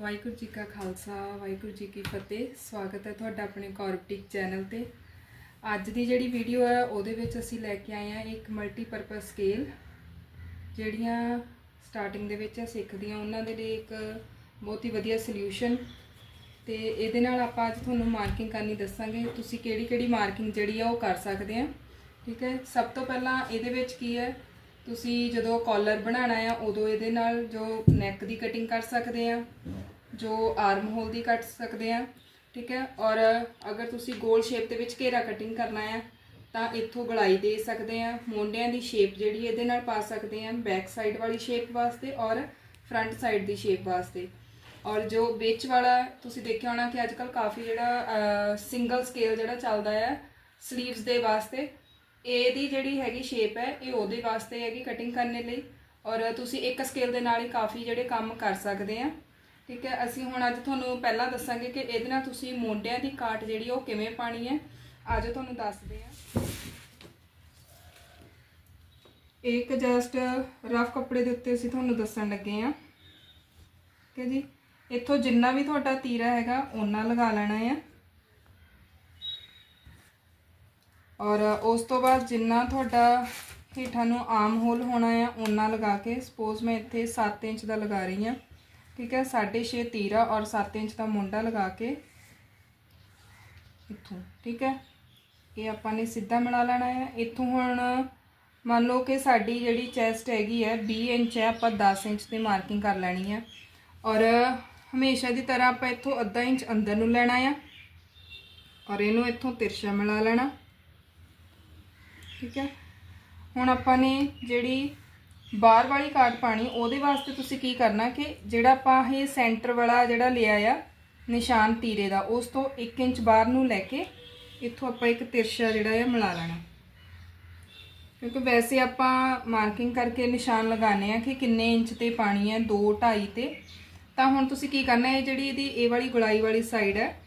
ਵਾਹਿਗੁਰੂ ਜੀ ਕਾ ਖਾਲਸਾ, ਵਾਹਿਗੁਰੂ ਜੀ ਕੀ ਫਤਿਹ। ਸਵਾਗਤ ਹੈ ਤੁਹਾਡਾ ਆਪਣੇ ਕੌਰਪਟਿਕ ਚੈਨਲ ਤੇ। ਅੱਜ ਦੀ ਜਿਹੜੀ ਵੀਡੀਓ ਹੈ, ਉਹਦੇ ਵਿੱਚ ਅਸੀਂ ਲੈ ਕੇ ਆਏ ਹਾਂ ਇੱਕ ਮਲਟੀਪਰਪਸ ਸਕੇਲ ਜਿਹੜੀਆਂ ਸਟਾਰਟਿੰਗ ਦੇ ਵਿੱਚ ਸਿੱਖਦੀਆਂ। ਉਹਨਾਂ ਦੇ ਲਈ ਇੱਕ ਬਹੁਤ ਹੀ ਵਧੀਆ ਸੋਲੂਸ਼ਨ ਤੇ ਇਹਦੇ ਨਾਲ ਆਪਾਂ ਅੱਜ ਤੁਹਾਨੂੰ ਮਾਰਕਿੰਗ ਕਰਨੀ ਦੱਸਾਂਗੇ। ਤੁਸੀਂ ਕਿਹੜੀ ਕਿਹੜੀ ਮਾਰਕਿੰਗ ਜਿਹੜੀ ਆ, ਉਹ ਕਰ ਸਕਦੇ ਆ। ਠੀਕ ਹੈ? ਸਭ ਤੋਂ ਪਹਿਲਾਂ ਇਹਦੇ ਵਿੱਚ ਕੀ ਹੈ? ਤੁਸੀਂ ਜਦੋਂ ਕਾਲਰ ਬਣਾਉਣਾ ਆ, ਉਦੋਂ ਇਹਦੇ ਨਾਲ ਜੋ ਨੈਕ ਦੀ ਕਟਿੰਗ ਕਰ ਸਕਦੇ ਆ, ਜੋ ਆਰਮ ਹੋਲ ਦੀ ਕੱਟ ਸਕਦੇ ਆ, ਠੀਕ ਹੈ? ਔਰ ਅਗਰ ਤੁਸੀਂ ਗੋਲ ਸ਼ੇਪ ਦੇ ਵਿੱਚ ਘੇਰਾ ਕਟਿੰਗ ਕਰਨਾ ਆ, ਤਾਂ ਇੱਥੋਂ ਗਲਾਈ ਦੇ ਸਕਦੇ ਆ, ਮੋਢਿਆਂ ਦੀ ਸ਼ੇਪ ਜਿਹੜੀ ਇਹਦੇ ਨਾਲ ਪਾ ਸਕਦੇ ਆ ਬੈਕ ਸਾਈਡ ਵਾਲੀ ਸ਼ੇਪ ਵਾਸਤੇ ਔਰ ਫਰੰਟ ਸਾਈਡ ਦੀ ਸ਼ੇਪ ਵਾਸਤੇ। ਔਰ ਜੋ ਵਿੱਚ ਵਾਲਾ, ਤੁਸੀਂ ਦੇਖਿਆ ਹੋਣਾ ਕਿ ਅੱਜ ਅੱਜਕੱਲ ਕਾਫੀ ਜਿਹੜਾ ਸਿੰਗਲ ਸਕੇਲ ਜਿਹੜਾ ਚੱਲਦਾ ਆ ਸਲੀਵਸ ਦੇ ਵਾਸਤੇ ਇਹਦੀ ਜਿਹੜੀ ਹੈਗੀ ਸ਼ੇਪ ਹੈ, ਇਹ ਉਹਦੇ ਵਾਸਤੇ ਹੈਗੀ ਕਟਿੰਗ ਕਰਨ ਲਈ। ਔਰ ਤੁਸੀਂ ਇੱਕ ਸਕੇਲ ਦੇ ਨਾਲ ਹੀ ਕਾਫੀ ਜਿਹੜੇ ਕੰਮ ਕਰ ਸਕਦੇ ਆ। ਠੀਕ ਹੈ, ਅਸੀਂ ਹੁਣ ਅੱਜ ਤੁਹਾਨੂੰ ਪਹਿਲਾਂ ਦੱਸਾਂਗੇ ਕਿ ਇਹਦੇ ਨਾਲ ਤੁਸੀਂ ਮੋਢਿਆਂ ਦੀ ਕਾਟ ਜਿਹੜੀ ਉਹ ਕਿਵੇਂ ਪਾਣੀ ਹੈ। ਅੱਜ ਤੁਹਾਨੂੰ ਦੱਸਦੇ ਆ। ਇੱਕ ਜਸਟ ਰਫ ਕੱਪੜੇ ਦੇ ਉੱਤੇ ਅਸੀਂ ਤੁਹਾਨੂੰ ਦੱਸਣ ਲੱਗੇ ਆ। ਠੀਕ ਹੈ ਜੀ, ਇੱਥੋਂ ਜਿੰਨਾ ਵੀ ਤੁਹਾਡਾ ਤੀਰਾ ਹੈਗਾ ਉਹਨਾਂ ਲਗਾ ਲੈਣਾ ਆ। ਔਰ ਉਸ ਤੋਂ ਬਾਅਦ ਜਿੰਨਾ ਤੁਹਾਡਾ ਹੇਠਾਂ ਨੂੰ ਆਮ ਹੋਲ ਹੋਣਾ ਆ ਉਹਨਾਂ ਲਗਾ ਕੇ ਸਪੋਜ਼ ਮੈਂ ਇੱਥੇ 7 ਇੰਚ ਦਾ ਲਗਾ ਰਹੀ ਆ, ਠੀਕ ਹੈ 6.5 ਤੀਰਾ ਔਰ 7 ਇੰਚ ਦਾ ਮੁੰਡਾ ਲਗਾ ਕੇ ਇੱਥੋਂ, ਠੀਕ ਹੈ, ਇਹ ਆਪਾਂ ਨੇ ਸਿੱਧਾ ਬਣਾ ਲੈਣਾ ਹੈ ਇੱਥੋਂ ਹੁਣ ਮੰਨ ਲਓ ਕਿ ਸਾਡੀ ਜਿਹੜੀ ਚੈਸਟ ਹੈਗੀ ਹੈ 20 ਇੰਚ ਹੈ, ਆਪਾਂ 10 ਇੰਚ ਤੇ ਮਾਰਕਿੰਗ ਕਰ ਲੈਣੀ ਹੈ ਔਰ ਹਮੇਸ਼ਾ ਦੀ ਤਰ੍ਹਾਂ ਆਪਾਂ ਇੱਥੋਂ ਅੱਧਾ ਇੰਚ ਅੰਦਰ ਨੂੰ ਲੈਣਾ ਆ, ਔਰ ਇਹਨੂੰ ਇੱਥੋਂ ਤਿਰਛਾ ਮਿਲਾ ਲੈਣਾ। ਠੀਕ ਹੈ? ਹੁਣ ਆਪਾਂ ਨੇ ਜਿਹੜੀ ਬਾਹਰ ਵਾਲੀ ਕਾਟ ਪਾਣੀ, ਉਹਦੇ ਵਾਸਤੇ ਤੁਸੀਂ ਕੀ ਕਰਨਾ ਕਿ ਜਿਹੜਾ ਆਪਾਂ ਇਹ ਸੈਂਟਰ ਵਾਲਾ ਜਿਹੜਾ ਲਿਆ ਆ, ਨਿਸ਼ਾਨ ਤੀਰੇ ਦਾ, ਉਸ ਤੋਂ 1 ਇੰਚ ਬਾਹਰ ਨੂੰ ਲੈ ਕੇ ਇੱਥੋਂ ਆਪਾਂ ਇੱਕ ਤਿਰਛਾ ਜਿਹੜਾ ਆ ਮਿਲਾ ਲੈਣਾ। ਕਿਉਂਕਿ ਵੈਸੇ ਆਪਾਂ ਮਾਰਕਿੰਗ ਕਰਕੇ ਨਿਸ਼ਾਨ ਲਗਾਣੇ ਆ ਕਿ ਕਿੰਨੇ ਇੰਚ ਤੇ ਪਾਣੀ ਹੈ 2 2.5 ਤੇ। ਤਾਂ ਹੁਣ ਤੁਸੀਂ ਕੀ ਕਰਨਾ ਹੈ ਜਿਹੜੀ ਇਹਦੀ, ਇਹ ਵਾਲੀ ਗੁਲਾਈ ਵਾਲੀ ਸਾਈਡ ਹੈ,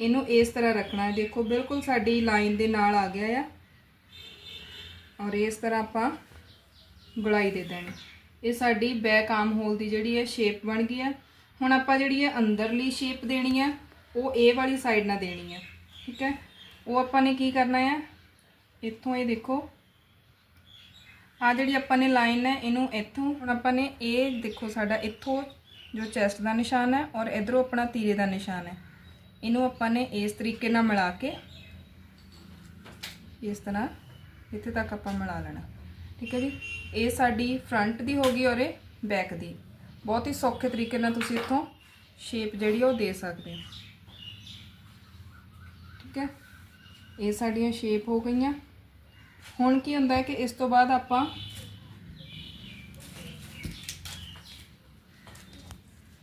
ਇਹਨੂੰ ਇਸ ਤਰ੍ਹਾਂ ਰੱਖਣਾ। ਹੈ ਦੇਖੋ, ਬਿਲਕੁਲ ਸਾਡੀ ਲਾਈਨ ਦੇ ਨਾਲ ਆ ਗਿਆ ਆ। ਔਰ ਇਸ ਤਰ੍ਹਾਂ ਆਪਾਂ ਗੁਲਾਈ ਦੇ ਦੇਣੀ। ਇਹ ਸਾਡੀ ਬੈਕ ਆਰਮ ਹੋਲ ਦੀ ਜਿਹੜੀ ਹੈ ਸ਼ੇਪ ਬਣ ਗਈ ਹੈ। ਹੁਣ ਆਪਾਂ ਜਿਹੜੀ ਹੈ ਅੰਦਰਲੀ ਸ਼ੇਪ ਦੇਣੀ ਹੈ, ਉਹ ਇਹ ਵਾਲੀ ਸਾਈਡ ਨਾਲ ਦੇਣੀ ਹੈ। ਠੀਕ ਹੈ? ਉਹ ਆਪਾਂ ਨੇ ਕੀ ਕਰਨਾ ਹੈ? ਇੱਥੋਂ ਇਹ ਦੇਖੋ। ਆ ਜਿਹੜੀ ਆਪਾਂ ਨੇ ਲਾਈਨ ਹੈ, ਇਹਨੂੰ ਇੱਥੋਂ, ਹੁਣ ਆਪਾਂ ਨੇ ਇਹ ਦੇਖੋ ਸਾਡਾ ਇੱਥੋਂ ਜੋ ਚੈਸਟ ਦਾ ਨਿਸ਼ਾਨ ਹੈ ਔਰ ਇਧਰੋਂ ਆਪਣਾ ਤੀਰੇ ਦਾ ਨਿਸ਼ਾਨ ਹੈ। ਇਹਨੂੰ ਆਪਾਂ ਨੇ ਇਸ ਤਰੀਕੇ ਨਾਲ ਮਿਲਾ ਕੇ ਇਸ ਤਰ੍ਹਾਂ ਇੱਥੇ ਤੱਕ ਆਪਾਂ ਮਿਲਾ ਲੈਣਾ। ਠੀਕ ਹੈ ਜੀ? ਇਹ ਸਾਡੀ ਫਰੰਟ ਦੀ ਹੋ ਗਈ ਔਰ ਇਹ ਬੈਕ ਦੀ। ਬਹੁਤ ਹੀ ਸੌਖੇ ਤਰੀਕੇ ਨਾਲ ਤੁਸੀਂ ਇੱਥੋਂ ਸ਼ੇਪ ਜਿਹੜੀ ਉਹ ਦੇ ਸਕਦੇ ਹੋ। ਠੀਕ ਹੈ? ਇਹ ਸਾਡੀਆਂ ਸ਼ੇਪ ਹੋ ਗਈਆਂ। ਹੁਣ ਕੀ ਹੁੰਦਾ ਹੈ ਕਿ ਇਸ ਤੋਂ ਬਾਅਦ ਆਪਾਂ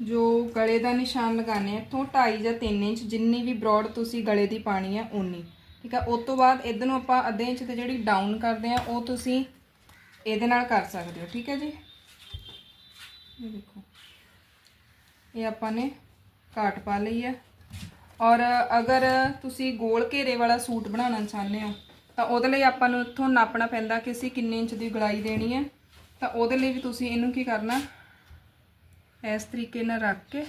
ਜੋ ਗਲੇ ਦਾ ਨਿਸ਼ਾਨ ਲਗਾਣੇ ਆ ਇੱਥੋਂ 2.5 ਜਾਂ 3 ਇੰਚ ਜਿੰਨੀ ਵੀ ਬ੍ਰੌਡ ਤੁਸੀਂ ਗਲੇ ਦੀ ਪਾਣੀ ਹੈ ਉਨੀ ਠੀਕ ਆ, ਉਸ ਤੋਂ ਬਾਅਦ ਇਧਰ ਨੂੰ ਆਪਾਂ ਅੱਧੇ ਇੰਚ ਤੇ ਜਿਹੜੀ ਡਾਊਨ ਕਰਦੇ ਆ, ਉਹ ਤੁਸੀਂ ਇਹਦੇ ਨਾਲ ਕਰ ਸਕਦੇ ਹੋ, ਠੀਕ ਹੈ ਜੀ? ਇਹ ਦੇਖੋ। ਇਹ ਆਪਾਂ ਨੇ ਕਾਟ ਪਾ ਲਈ ਹੈ ਔਰ ਅਗਰ ਤੁਸੀਂ ਗੋਲ ਘੇਰੇ ਵਾਲਾ ਸੂਟ ਬਣਾਉਣਾ ਚਾਹੁੰਦੇ ਹੋ, ਤਾਂ ਉਹਦੇ ਲਈ ਆਪਾਂ ਨੂੰ ਇੱਥੋਂ ਨਾਪਣਾ ਪੈਂਦਾ ਕਿ ਅਸੀਂ ਕਿੰਨੇ ਇੰਚ ਦੀ ਗੁਲਾਈ ਦੇਣੀ ਹੈ। ਤਾਂ ਉਹਦੇ ਲਈ ਵੀ ਤੁਸੀਂ ਇਹਨੂੰ ਕੀ ਕਰਨਾ, ਇਸ ਤਰੀਕੇ ਨਾਲ ਰੱਖ ਕੇ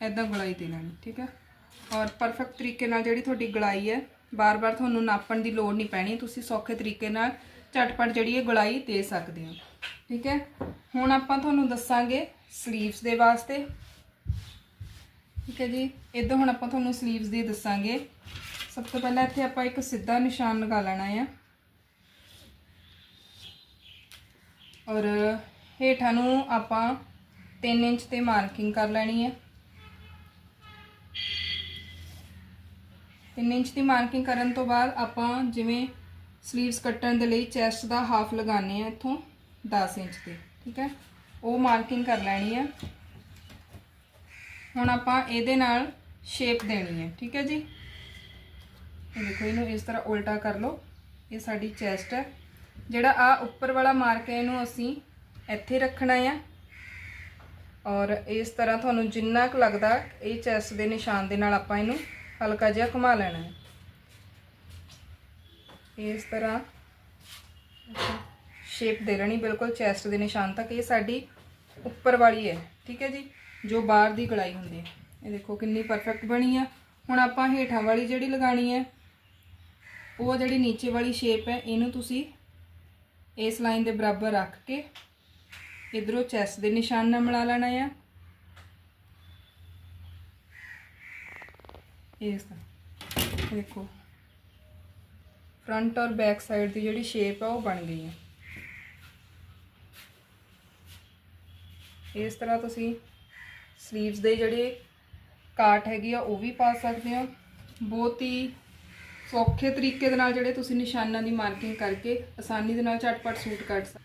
ਐਦਾਂ ਗਲਾਈ ਦੇ ਲੈਣੀ ਠੀਕ ਹੈ? ਔਰ ਪਰਫੈਕਟ ਤਰੀਕੇ ਨਾਲ ਜਿਹੜੀ ਤੁਹਾਡੀ ਗਲਾਈ ਹੈ, ਬਾਰ-ਬਾਰ ਤੁਹਾਨੂੰ ਨਾਪਣ ਦੀ ਲੋੜ ਨਹੀਂ ਪੈਣੀ, ਤੁਸੀਂ ਸੌਖੇ ਤਰੀਕੇ ਨਾਲ ਝਟਪਟ ਜਿਹੜੀ ਹੈ ਗਲਾਈ ਦੇ ਸਕਦੇ ਹੋ, ਠੀਕ ਹੈ? ਹੁਣ ਆਪਾਂ ਤੁਹਾਨੂੰ ਦੱਸਾਂਗੇ 슬ੀਵਸ ਦੇ ਵਾਸਤੇ, ਠੀਕ ਹੈ ਜੀ? ਇਦੋਂ ਹੁਣ ਆਪਾਂ ਤੁਹਾਨੂੰ 슬ੀਵਸ ਦੀ ਦੱਸਾਂਗੇ। ਸਭ ਤੋਂ ਪਹਿਲਾਂ ਇੱਥੇ ਆਪਾਂ ਇੱਕ ਸਿੱਧਾ ਨਿਸ਼ਾਨ ਲਗਾ ਲੈਣਾ ਹੈ ਔਰ ਹੇਠਾਂ ਨੂੰ ਆਪਾਂ 3 ਇੰਚ ਤੇ ਮਾਰਕਿੰਗ ਕਰ ਲੈਣੀ ਹੈ। 3 ਇੰਚ ਦੀ ਮਾਰਕਿੰਗ ਕਰਨ ਤੋਂ ਬਾਅਦ ਆਪਾਂ ਜਿਵੇਂ ਸਲੀਵਸ ਕੱਟਣ ਦੇ ਲਈ ਚੈਸਟ ਦਾ ਹਾਫ ਲਗਾਣੇ ਆ ਇੱਥੋਂ 10 ਇੰਚ ਤੇ, ਠੀਕ ਹੈ? ਉਹ ਮਾਰਕਿੰਗ ਕਰ ਲੈਣੀ ਹੈ। ਹੁਣ ਆਪਾਂ ਇਹਦੇ ਨਾਲ ਸ਼ੇਪ ਦੇਣੀ ਹੈ, ਠੀਕ ਹੈ ਜੀ? ਇਹ ਦੇਖੋ, ਇਹਨੂੰ ਇਸ ਤਰ੍ਹਾਂ ਉਲਟਾ ਕਰ ਲਓ। ਇਹ ਸਾਡੀ ਚੈਸਟ ਹੈ। ਜਿਹੜਾ ਆ ਉੱਪਰ ਵਾਲਾ ਮਾਰਕ ਹੈ, ਇਹਨੂੰ ਅਸੀਂ ਇੱਥੇ ਰੱਖਣਾ ਆ ਔਰ ਇਸ ਤਰ੍ਹਾਂ ਤੁਹਾਨੂੰ ਜਿੰਨਾ ਕੁ ਲੱਗਦਾ, ਇਹ ਚੈਸਟ ਦੇ ਨਿਸ਼ਾਨ ਦੇ ਨਾਲ ਆਪਾਂ ਇਹਨੂੰ ਹਲਕਾ ਜਿਹਾ ਘੁਮਾ ਲੈਣਾ ਹੈ। ਇਸ ਤਰ੍ਹਾਂ ਸ਼ੇਪ ਦੇ ਲੈਣੀ, ਬਿਲਕੁਲ ਚੈਸਟ ਦੇ ਨਿਸ਼ਾਨ ਤੱਕ। ਇਹ ਸਾਡੀ ਉੱਪਰ ਵਾਲੀ ਹੈ, ਠੀਕ ਹੈ ਜੀ, ਜੋ ਬਾਹਰ ਦੀ ਗਲਾਈ ਹੁੰਦੀ ਹੈ। ਇਹ ਦੇਖੋ ਕਿੰਨੀ ਪਰਫੈਕਟ ਬਣੀ ਆ। ਹੁਣ ਆਪਾਂ ਹੇਠਾਂ ਵਾਲੀ ਜਿਹੜੀ ਲਗਾਣੀ ਹੈ, ਉਹ ਜਿਹੜੀ ਨੀਚੇ ਵਾਲੀ ਸ਼ੇਪ ਹੈ, ਇਹਨੂੰ ਤੁਸੀਂ ਇਸ ਲਾਈਨ ਦੇ ਬਰਾਬਰ ਰੱਖ ਕੇ ਇਧਰੋਂ ਚੈਸਟ ਦੇ ਨਿਸ਼ਾਨ ਨਾਲ ਮਿਲਾ ਲੈਣਾ ਆ। ਇਸ ਤਰ੍ਹਾਂ ਦੇਖੋ। ਫਰੰਟ ਔਰ ਬੈਕ ਸਾਈਡ ਦੀ ਜਿਹੜੀ ਸ਼ੇਪ ਆ ਉਹ ਬਣ ਗਈ ਹੈ ਇਸ ਤਰ੍ਹਾਂ ਤੁਸੀਂ ਸਲੀਵਸ ਦੇ ਜਿਹੜੇ ਕਾਟ ਹੈਗੀ ਆ ਉਹ ਵੀ ਪਾ ਸਕਦੇ ਹੋ। ਬਹੁਤ ਹੀ ਸੌਖੇ ਤਰੀਕੇ ਦੇ ਨਾਲ ਜਿਹੜੇ ਤੁਸੀਂ ਨਿਸ਼ਾਨਾਂ ਦੀ ਮਾਰਕਿੰਗ ਕਰਕੇ ਆਸਾਨੀ ਦੇ ਨਾਲ ਝਟਪਟ ਸੂਟ ਕੱਢ ਸਕਦੇ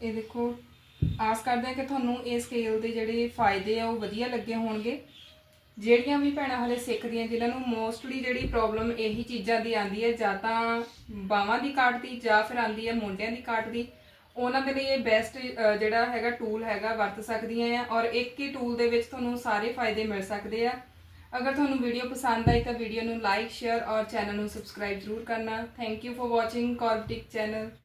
ਇਹ ਦੇਖੋ। ਆਸ ਕਰਦੇ ਹਾਂ ਕਿ ਤੁਹਾਨੂੰ ਇਹ ਸਕੇਲ ਦੇ ਜਿਹੜੇ ਫਾਇਦੇ ਆ ਉਹ ਵਧੀਆ ਲੱਗੇ ਹੋਣਗੇ। ਜਿਹੜੀਆਂ ਵੀ ਭੈਣਾਂ ਹਲੇ ਸਿੱਖਦੀਆਂ, ਜਿਨ੍ਹਾਂ ਨੂੰ ਮੋਸਟਲੀ ਜਿਹੜੀ ਪ੍ਰੋਬਲਮ ਇਹੀ ਚੀਜ਼ਾਂ ਦੀ ਆਂਦੀ ਹੈ, ਜਾਂ ਤਾਂ ਬਾਹਾਂ ਦੀ ਕਾਟ ਦੀ ਜਾਂ ਫਿਰ ਆਂਦੀ ਹੈ ਮੋਢਿਆਂ ਦੀ ਕਾਟ ਦੀ ਉਹਨਾਂ ਦੇ ਲਈ ਇਹ ਬੈਸਟ ਜਿਹੜਾ ਹੈਗਾ ਟੂਲ ਹੈਗਾ, ਵਰਤ ਸਕਦੀਆਂ ਆ, ਔਰ ਇੱਕ ਹੀ ਟੂਲ ਦੇ ਵਿੱਚ ਤੁਹਾਨੂੰ ਸਾਰੇ ਫਾਇਦੇ ਮਿਲ ਸਕਦੇ ਆ। ਅਗਰ ਤੁਹਾਨੂੰ ਵੀਡੀਓ ਪਸੰਦ ਆਈ ਤਾਂ ਵੀਡੀਓ ਨੂੰ ਲਾਈਕ ਸ਼ੇਅਰ ਔਰ ਚੈਨਲ ਨੂੰ ਸਬਸਕ੍ਰਾਈਬ ਜ਼ਰੂਰ ਕਰਨਾ। ਥੈਂਕ ਯੂ ਫॉर ਵਾਚਿੰਗ ਕੌਰਬਟਿਕ ਚੈਨਲ